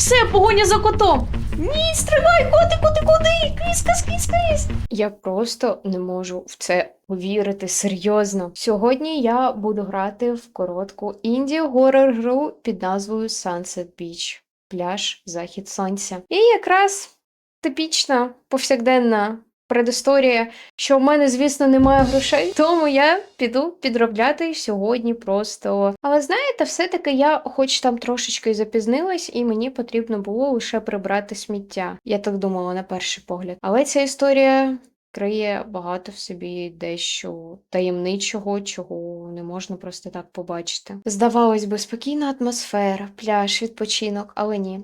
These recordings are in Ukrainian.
Все, погоня за котом. Ні, стривай, коти, коти, куди? Кріс, кріс, кріс, кріс. Я просто не можу в це повірити серйозно. Сьогодні я буду грати в коротку інді горор гру під назвою Sunset Beach. Пляж Захід Сонця. І якраз типічна повсякденна предісторія, що в мене, звісно, немає грошей, тому я піду підробляти сьогодні просто. Але знаєте, все-таки я, хоч там трошечки запізнилась, і мені потрібно було лише прибрати сміття. Я так думала на перший погляд. Але ця історія. Криє багато в собі дещо таємничого, чого не можна просто так побачити. Здавалось би, спокійна атмосфера, пляж, відпочинок, але ні.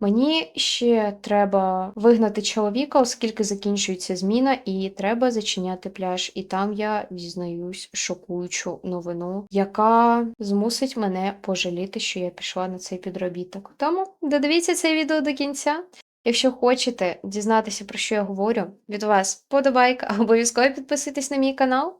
Мені ще треба вигнати чоловіка, оскільки закінчується зміна, і треба зачиняти пляж. І там я дізнаюсь шокуючу новину, яка змусить мене пожаліти, що я пішла на цей підробіток. Тому додивіться це відео до кінця. Якщо хочете дізнатися, про що я говорю, від вас подобайка, обов'язково підписуйтесь на мій канал.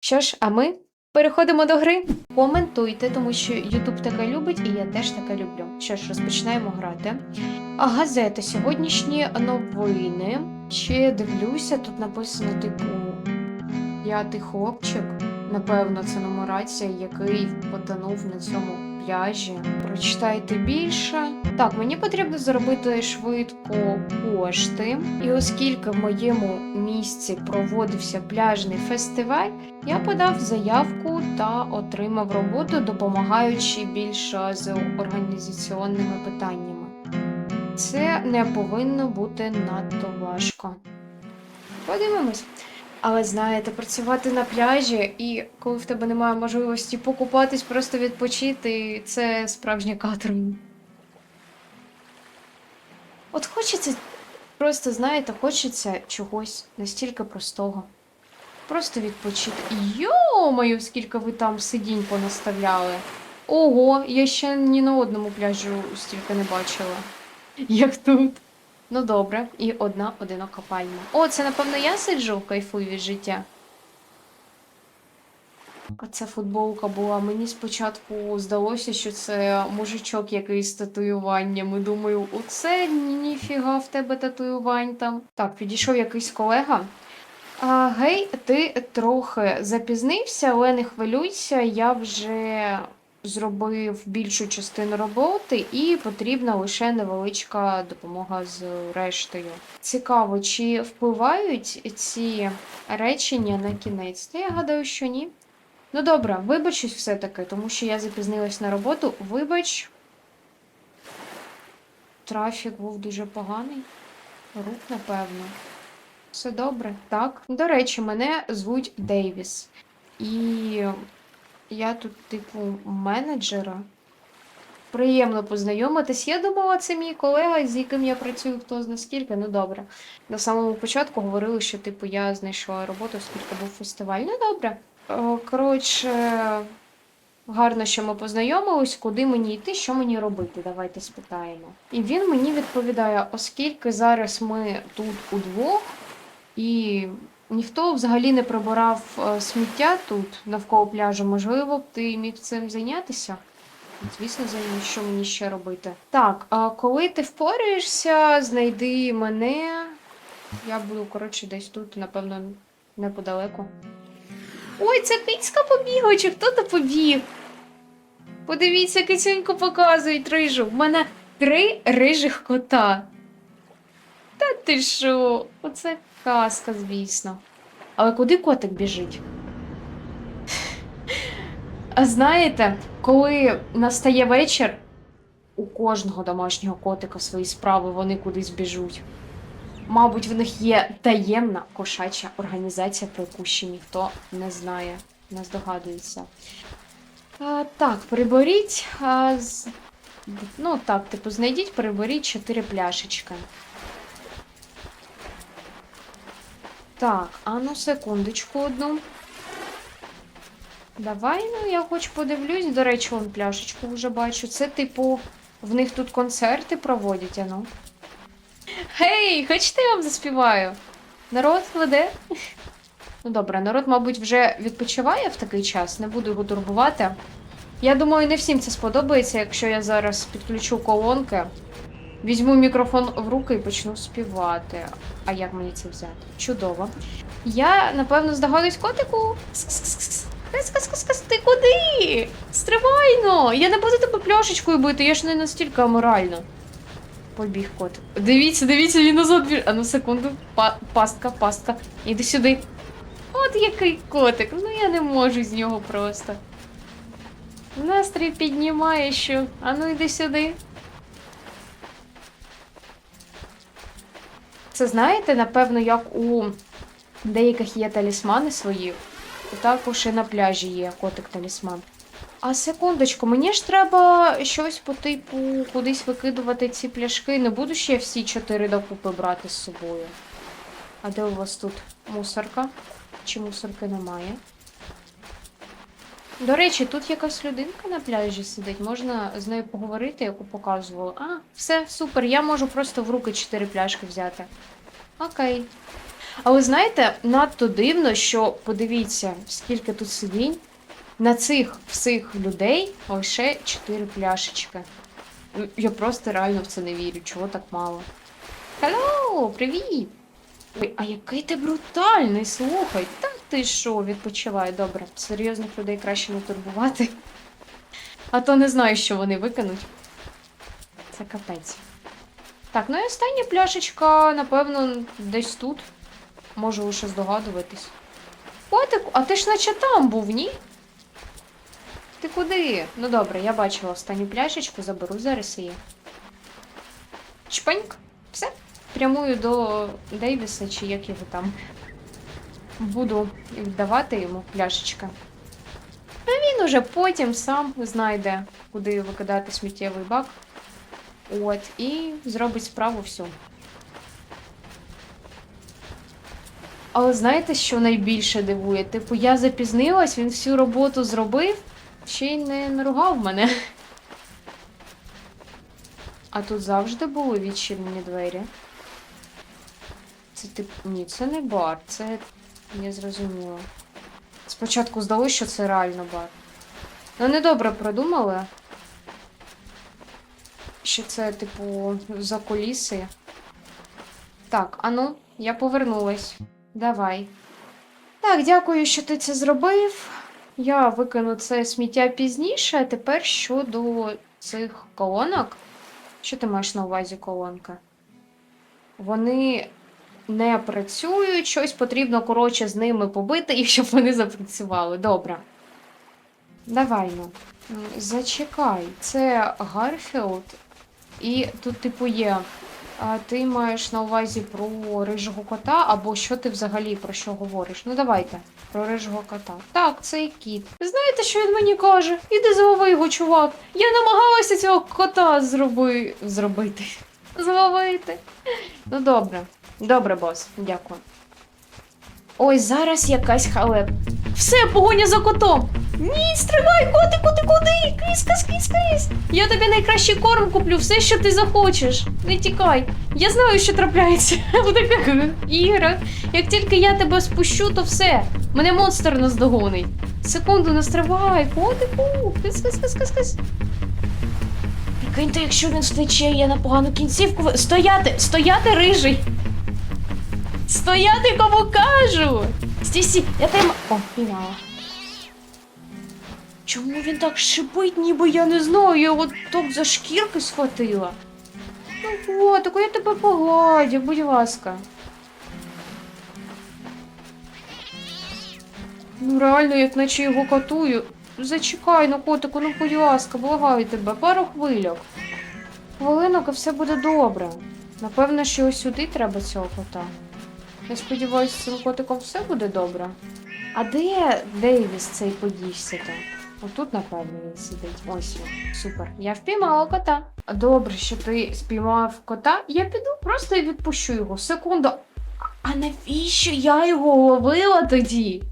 Що ж, а ми переходимо до гри. Коментуйте, тому що Ютуб таке любить, і я теж таке люблю. Що ж, розпочинаємо грати. А газета сьогоднішні новини. Ще дивлюся, тут написано, типу, п'ятий хлопчик. Напевно, це нумерація, який потонув на цьому пляжі. Прочитайте більше. Так, мені потрібно заробити швидко кошти. І оскільки в моєму місці проводився пляжний фестиваль, я подав заявку та отримав роботу, допомагаючи більше з організаційними питаннями. Це не повинно бути надто важко. Подивимось. Але знаєте, працювати на пляжі, і коли в тебе немає можливості покупатись, просто відпочити, це справжня каторга. От хочеться, просто знаєте, хочеться чогось настільки простого. Просто відпочити. Йо-моє, скільки ви там сидінь понаставляли. Ого, я ще ні на одному пляжу стільки не бачила. Як тут. Ну добре, і одна одинока пальма. О, це напевно я сиджу, кайфую від життя. А ця футболка була. Мені спочатку здалося, що це мужичок якийсь з татуюваннями. Думаю, оце ніфіга в тебе татуювань там. Так, підійшов якийсь колега. А, гей, ти трохи запізнився, але не хвилюйся, я вже зробив більшу частину роботи, і потрібна лише невеличка допомога з рештою. Цікаво, чи впливають ці речення на кінець? Та я гадаю, що ні. Ну добре, вибачусь все-таки, тому що я запізнилась на роботу. Вибач. Трафік був дуже поганий. Рук, напевно. Все добре, так. До речі, мене звуть Дейвіс. І я тут, типу, менеджера. Приємно познайомитись. Я думала, це мій колега, з яким я працюю хто зна скільки. Ну добре. На самому початку говорили, що, типу, я знайшла роботу, оскільки був фестиваль. Ну добре. Коротше, гарно, що ми познайомились, куди мені йти, що мені робити. Давайте спитаємо. І він мені відповідає, оскільки зараз ми тут удвох, і ніхто взагалі не прибирав е, сміття тут навколо пляжу, можливо б ти міг цим зайнятися? Звісно, займу, що мені ще робити. Так, а коли ти впораєшся, знайди мене. Я буду, коротше, десь тут, напевно, неподалеку. Ой, це кицька побігла, чи хто то побіг? Подивіться, кицюньку показують рижу. В мене три рижих кота. Та ти що? Оце казка, звісно. Але куди котик біжить? А знаєте, коли настає вечір, у кожного домашнього котика свої справи, вони кудись біжуть. Мабуть, в них є таємна кошача організація, про яку ще ніхто не знає, не здогадується. А, так, приберіть. А, з... Ну так, типу, знайдіть, приберіть чотири пляшечки. Так, а ну секундочку одну. Давай, ну я хоч подивлюсь. До речі, вон пляшечку вже бачу. Це, типу, в них тут концерти проводять, ну. Гей, хочете я вам заспіваю? Народ веде? Ну добре, народ, мабуть, вже відпочиває в такий час, не буду його турбувати. Я думаю, не всім це сподобається, якщо я зараз підключу колонки Візьму мікрофон в руки і почну співати. А як мені це взяти? Чудово. Я, напевно, здогадуюсь котику. Кс-кс-кс-кс, ти куди? Стривайно! Я не буду тебе пляшечкою бити, я ж не настільки аморальна. Побіг котик. Дивіться, дивіться, він назад біж. А ну секунду. Па- пастка, пастка. Іди сюди. От який котик. Ну я не можу з нього просто. Настрій піднімає що. А ну йди сюди. Це знаєте, напевно, як у деяких є талісмани свої, то також і на пляжі є котик-талісман. А секундочку, мені ж треба щось по типу кудись викидувати ці пляшки. Не буду ще всі чотири докупи брати з собою. А де у вас тут мусорка? Чи мусорки немає? До речі, тут якась людинка на пляжі сидить. Можна з нею поговорити, яку показувала. А, все, супер, я можу просто в руки чотири пляшки взяти. Окей. Але знаєте, надто дивно, що подивіться, скільки тут сидінь. На цих всіх людей лише чотири пляшечки. Я просто реально в це не вірю, чого так мало. Hello, привіт! Ой, а який ти брутальний, слухай. Та ти що, відпочивай, добре. Серйозних людей краще не турбувати. А то не знаю, що вони викинуть. Це капець. Так, ну і остання пляшечка, напевно, десь тут. Можу лише здогадуватись. Котику, а ти ж наче там був, ні? Ти куди? Ну добре, я бачила останню пляшечку, заберу зараз її. Чпаньк. Все. Прямую до Дейвіса, чи як його там. Буду віддавати йому пляшечка. А він уже потім сам знайде, куди викидати сміттєвий бак. От, і зробить справу всю. Але знаєте, що найбільше дивує? Типу, я запізнилась, він всю роботу зробив, ще й не наругав мене. А тут завжди були відчинені двері. Це тип. Ні, це не бар, це не зрозуміло. Спочатку здалося, що це реально бар. Ну, недобре продумали. Що це, типу, за куліси. Так, ану, я повернулась. Давай. Так, дякую, що ти це зробив. Я викину це сміття пізніше, а тепер щодо цих колонок. Що ти маєш на увазі колонка? Вони не працюють, щось потрібно, коротше, з ними побити, і щоб вони запрацювали. Добре. Давай ну. Зачекай, це Гарфілд, і тут, типу, є. А ти маєш на увазі про рижого кота, або що ти взагалі про що говориш? Ну давайте, про рижого кота. Так, цей кіт. Знаєте, що він мені каже? Іди злови його, чувак. Я намагалася цього кота зроби... зробити. Зловити. Ну добре. Добре, бос, дякую. Ой, зараз якась халеп. Все, погоня за котом. Ні, стривай, котику, ти куди? Кис, кис, кис. Я тобі найкращий корм куплю, все, що ти захочеш. Не тікай. Я знаю, що трапляється в таких іграх. Як тільки я тебе спущу, то все. Мене монстр наздогонить. Секунду, не стривай, котику. Кис, кис, кис, кис, кис. Прикиньте, якщо він втече, я на погану кінцівку. Стояти! Стояти, рижий! Стояти, кому кажу! Стій, я тебе... О, піймала. Чому він так шипить, ніби я не знаю, я його так за шкірки схватила. Ну, котику, я тебе погладю, будь ласка. Ну, реально, як наче його катую. Зачекай, ну, котику, ну, будь ласка, благаю тебе, пару хвильок. Хвилинок і все буде добре. Напевно, що ось сюди треба цього кота. Я сподіваюся, з цим котиком все буде добре. А де Дейвіс цей подівся там? Отут, напевно, він сидить. Ось він. Супер. Я впіймала кота. Добре, що ти спіймав кота. Я піду просто і відпущу його. Секунду. А навіщо я його ловила тоді?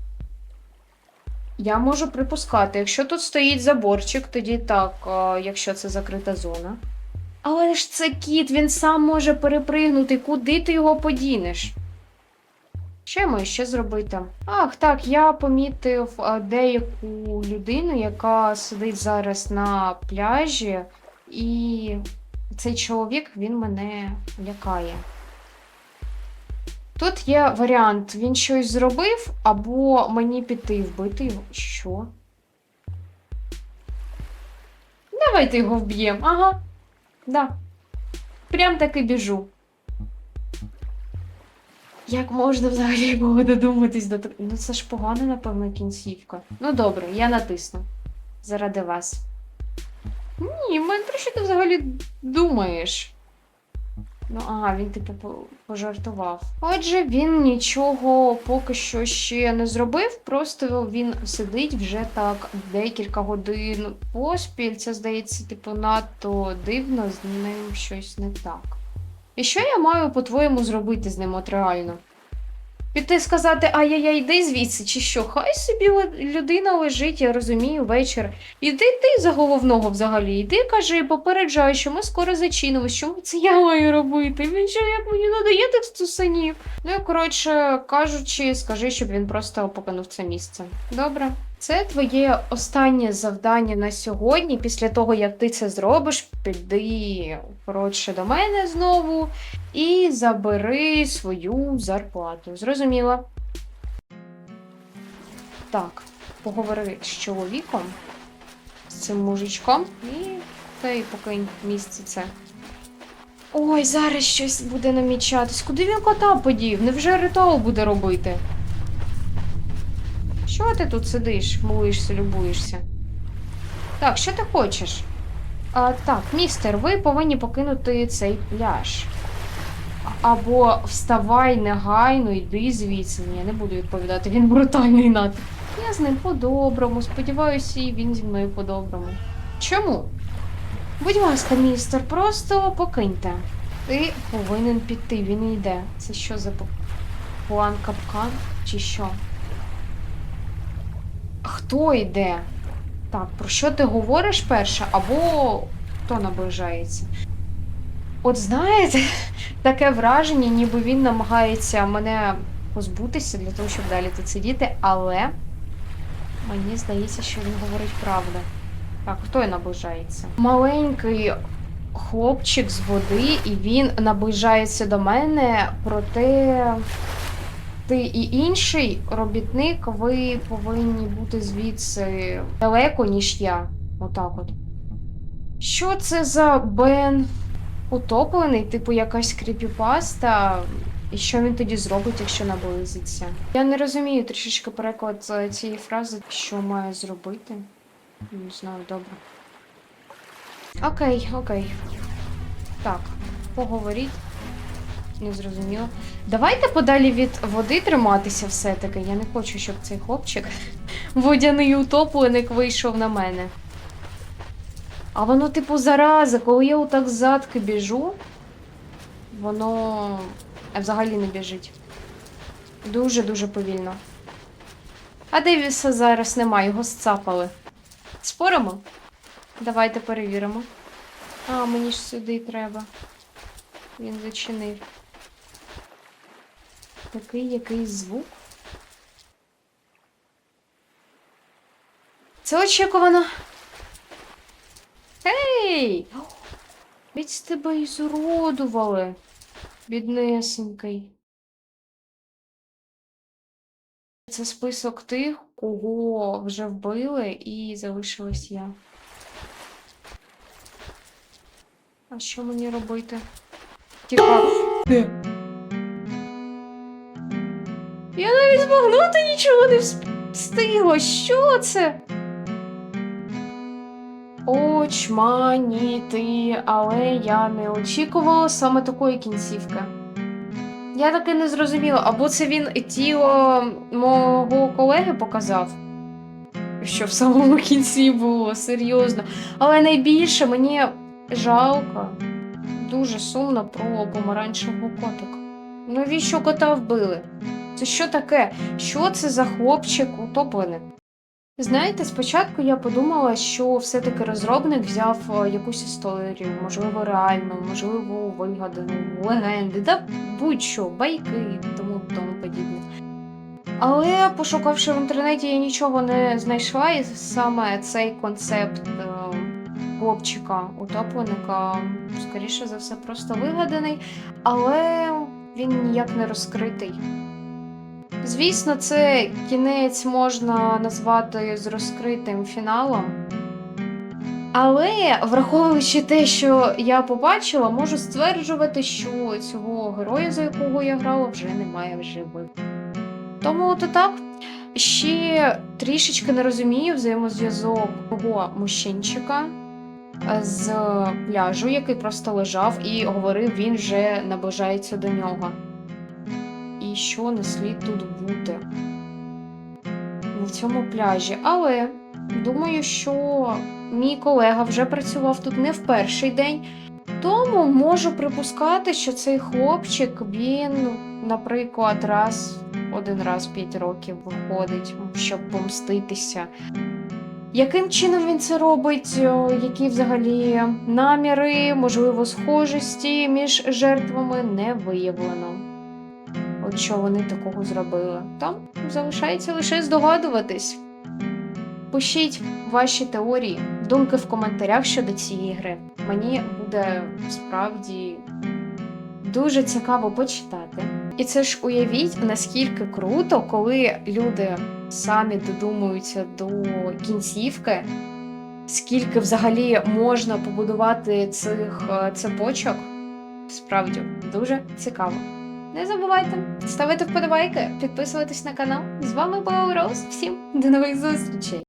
Я можу припускати, якщо тут стоїть заборчик, тоді так, якщо це закрита зона. Але ж це кіт, він сам може перепригнути. Куди ти його подінеш? Що я маю ще зробити? Ах, так, я помітив деяку людину, яка сидить зараз на пляжі, і цей чоловік він мене лякає. Тут є варіант: він щось зробив, або мені піти вбити його. Що? Давайте його вб'ємо. Ага. Да. Прям так і біжу. Як можна взагалі було додуматись до такого? Ну це ж погана, напевно, кінцівка. Ну добре, я натисну. Заради вас. Ні, мен, про що ти взагалі думаєш? Ну, ага, він типу пожартував. Отже, він нічого поки що ще не зробив, просто він сидить вже так декілька годин поспіль. Це здається, типу, надто дивно, з ним щось не так. І що я маю, по-твоєму, зробити з ним от реально? Піти сказати, ай-яй-яй, йди звідси, чи що? Хай собі людина лежить, я розумію, вечір. Іди ти за головного взагалі. Іди кажи, попереджай, що ми скоро зачинимо. Що це я маю робити? Він що, як мені надає тих стусанів? Ну і коротше кажучи, скажи, щоб він просто покинув це місце. Добре. Це твоє останнє завдання на сьогодні. Після того, як ти це зробиш, піди коротше до мене знову і забери свою зарплату. Зрозуміло? Так, поговори з чоловіком, з цим мужичком, і та й покинь місце це. Ой, зараз щось буде намічатись. Куди він кота подів? Невже ритуал буде робити? Що ти тут сидиш, милишся, любуєшся? Так, що ти хочеш? А, так, містер, ви повинні покинути цей пляж. Або вставай негайно, йди звідси. Ні, я не буду відповідати, він брутальний надто. Я з ним по-доброму, сподіваюся, і він зі мною по-доброму. Чому? Будь ласка, містер, просто покиньте. Ти повинен піти, він йде. Це що за план капкан чи що? Хто йде? Так, про що ти говориш перше, або хто наближається? От знаєте, таке враження, ніби він намагається мене позбутися для того, щоб далі тут сидіти, але мені здається, що він говорить правду. Так, хто і наближається? Маленький хлопчик з води, і він наближається до мене, проте ти і інший робітник, ви повинні бути звідси далеко, ніж я. Отак от. Що це за Бен утоплений, типу якась кріпіпаста? І що він тоді зробить, якщо наблизиться? Я не розумію трішечки переклад е, цієї фрази, що має зробити. Не знаю, добре. Окей, окей. Так, поговоріть. Не зрозуміло. Давайте подалі від води триматися все-таки. Я не хочу, щоб цей хлопчик, водяний утопленик, вийшов на мене. А воно, типу, зараза, коли я отак задки біжу, воно е, взагалі не біжить. Дуже-дуже повільно. А Девіса зараз немає, його зцапали. Споримо? Давайте перевіримо. А, мені ж сюди треба. Він зачинив. Такий якийсь звук. Це очікувано. Гей! Ведь тебе і зуродували. Біднесенький. Це список тих, кого вже вбили, і залишилась я. А що мені робити? Тікав. Навіть збагнути нічого не вс- встигла. Що це? Очманіти, але я не очікувала саме такої кінцівки. Я таки не зрозуміла, або це він тіло мого колеги показав, що в самому кінці було, серйозно. Але найбільше мені жалко, дуже сумно про помаранчевого котика. Навіщо кота вбили? Це що таке? Що це за хлопчик утопленик? Знаєте, спочатку я подумала, що все-таки розробник взяв е, якусь історію, можливо, реальну, можливо, вигадану, легенди, та будь-що, байки, і тому тому подібне. Але пошукавши в інтернеті, я нічого не знайшла, і саме цей концепт е, хлопчика, утопленика, скоріше за все, просто вигаданий, але він ніяк не розкритий. Звісно, це кінець можна назвати з розкритим фіналом. Але враховуючи те, що я побачила, можу стверджувати, що цього героя, за якого я грала, вже немає в живих. Тому то так. Ще трішечки не розумію взаємозв'язок мого мужчинчика е, з пляжу, який просто лежав і говорив, він вже наближається до нього. Що не слід тут бути на цьому пляжі. Але думаю, що мій колега вже працював тут не в перший день, тому можу припускати, що цей хлопчик, він, наприклад, раз, один раз в п'ять років виходить, щоб помститися. Яким чином він це робить? Які взагалі наміри, можливо, схожості між жертвами не виявлено. От що вони такого зробили. Там залишається лише здогадуватись. Пишіть ваші теорії, думки в коментарях щодо цієї гри. Мені буде справді дуже цікаво почитати. І це ж уявіть, наскільки круто, коли люди самі додумуються до кінцівки, скільки взагалі можна побудувати цих е, цепочок. Справді дуже цікаво. Не забувайте ставити вподобайки, підписуватись на канал. З вами була Роуз. Всім до нових зустрічей!